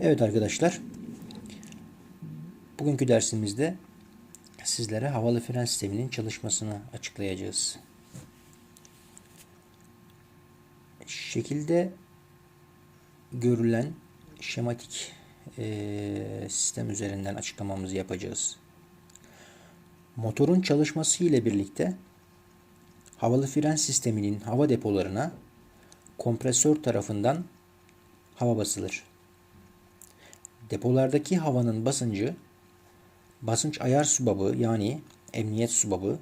Evet arkadaşlar. Bugünkü dersimizde sizlere havalı fren sisteminin çalışmasını açıklayacağız. Şekilde görülen şematik eee, sistem üzerinden açıklamamızı yapacağız. Motorun çalışması ile birlikte havalı fren sisteminin hava depolarına kompresör tarafından hava basılır. Depolardaki havanın basıncı basınç ayar subabı yani emniyet subabı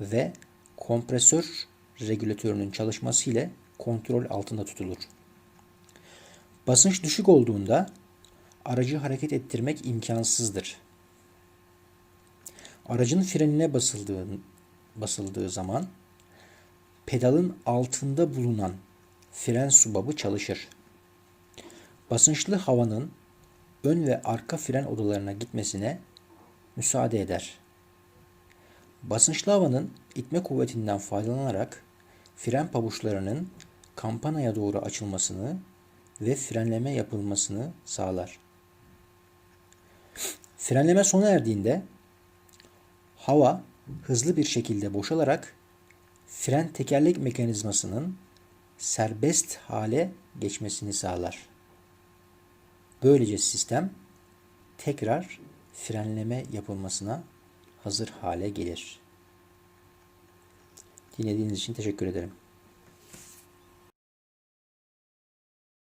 ve kompresör regülatörünün çalışması ile kontrol altında tutulur. Basınç düşük olduğunda aracı hareket ettirmek imkansızdır. Aracın frenine basıldığı, basıldığı zaman pedalın altında bulunan fren subabı çalışır. Basınçlı havanın ön ve arka fren odalarına gitmesine müsaade eder. Basınçlı havanın itme kuvvetinden faydalanarak fren pabuçlarının kampanaya doğru açılmasını ve frenleme yapılmasını sağlar. Frenleme sona erdiğinde hava hızlı bir şekilde boşalarak fren tekerlek mekanizmasının serbest hale geçmesini sağlar. Böylece sistem tekrar frenleme yapılmasına hazır hale gelir. Dinlediğiniz için teşekkür ederim.